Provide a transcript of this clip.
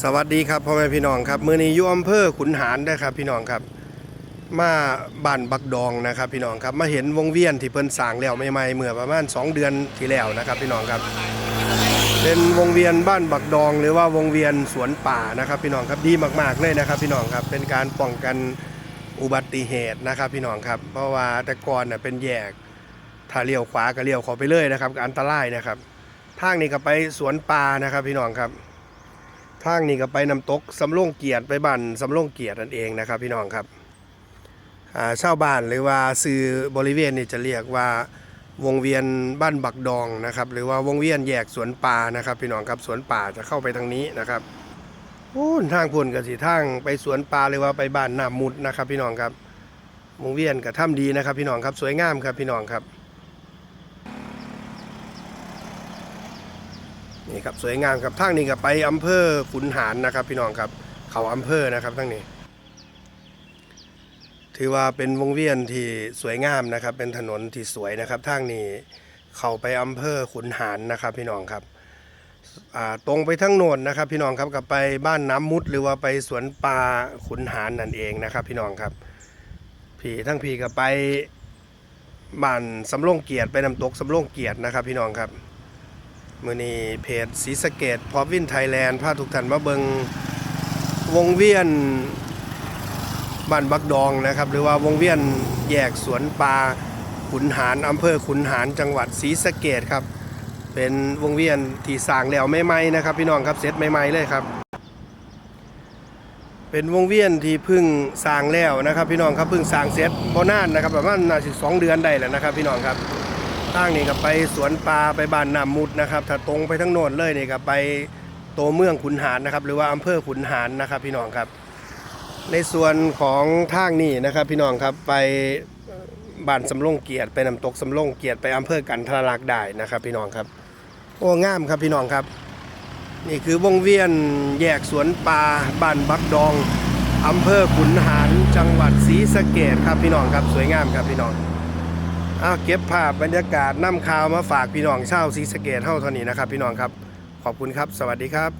สวัสดีครับพ่อแม่พี่น้องครับมือนี้อยู่อำเภอขุนหารได้ครับพี่น้องครับ มาบ้านบักดองนะครับ พี่น้องครับมาเห็นวงเวียนที่เพิ่นสร้างแล้วใหม่ๆเมื่อประมาณ 2 เดือนที่แล้วนะครับ พี่น้องครับ เป็นวงเวียนบ้านบักดอง หรือว่าวงเวียนสวนป่านะครับ พี่น้องครับดีมากๆเลยนะครับ พี่น้องครับเป็นการป้องกันอุบัติเหตุนะครับ พี่น้องครับ เพราะว่าแต่ก่อนน่ะเป็นแยกถ้าเลี้ยวขวาก็เลี้ยวข้าไปเลยนะครับอันตรายนะครับทางนี้ก็ไปสวนป่านะครับ พี่น้องครับ ทางนี้ก็ไปน้ำตกสำโรงเกียรติไปบ้านสำโรงเกียรตินั่นเองนะครับ พี่น้องครับอ่าชาวบ้านหรือว่าสื่อบริเวณนี่จะเรียกว่าวงเวียนบ้านบักดองนะครับ หรือว่าวงเวียนแยกสวนป่านะครับ พี่น้องครับสวนป่าจะเข้าไปทางนี้นะครับโอ้ทางพุ่นกับสีทางไปสวนป่าหรือว่าไปบ้านน้ำมุดนะครับ พี่น้องครับวงเวียนกับถ้ำดีนะครับ พี่น้องครับสวยงามครับพี่น้องครับ นี่ครับสวยงามครับทางนี้ก็ไปอำเภอขุนหารนะครับ พี่น้องครับเขาอำเภอนะครับทั้งนี้ ถือว่าเป็นวงเวียนที่สวยงามนะครับ เป็นถนนที่สวยนะครับทางนี้เข้าไปอำเภอขุนหารนะครับ พี่น้องครับตรงไปทั้งโนนนะครับ พี่น้องครับกับไปบ้านน้ำมุด หรือว่าไปสวนปลาขุนหารนั่นเองนะครับ พี่น้องครับพี่ทั้งพี่ก็ไปบ้านสำโรงเกียรติไปน้ำตกสำโรงเกียรตินะครับ พี่น้องครับ มื่อนี้เพจศรีสะเกดพอวินไทยแลนด์พาทุกท่านมาเบิงวงเวียนบ้านบักดองนะครับ หรือว่าวงเวียนแยกสวนปลาขุนหารอำเภอขุนหารจังหวัดศรีสะเกดครับ เป็นวงเวียนที่สร้างแล้วใหม่ๆนะครับ พี่น้องครับเสร็จใหม่ๆเลยครับ เป็นวงเวียนที่เพึ่งสร้างแล้วนะครับ พี่น้องครับเพึ่งสร้างเสร็จบ่นานนะครับประมาณน่าสิสองเดือนได้แล้วนะครับ พี่น้องครับ ทางนี่ก็ไปสวนปลาไปบ้านน้ำมุดนะครับถ้าตรงไปทั้งโน้นเลยนี่ก็ไปตัวเมืองขุนหารนะครับ หรือว่าอำเภอขุนหารนะครับ พี่น้องครับ ในส่วนของทางนี่นะครับ พี่น้องครับไปบ้านสำโรงเกียรติไปน้ำตกสำโรงเกียรติไปอำเภอกันทรลักษ์ได้นะครับ พี่น้องครับ โอ้งามครับพี่น้องครับ นี่คือวงเวียนแยกสวนปลาบ้านบักดองอำเภอขุนหารจังหวัดศรีสะเกดครับพี่น้องครับ สวยงามครับพี่น้อง เอาเก็บภาพบรรยากาศนำข่าวมาฝากพี่น้องชาวศรีสะเกดเท่าเท่านี้นะครับ พี่น้องครับ ขอบคุณครับ สวัสดีครับ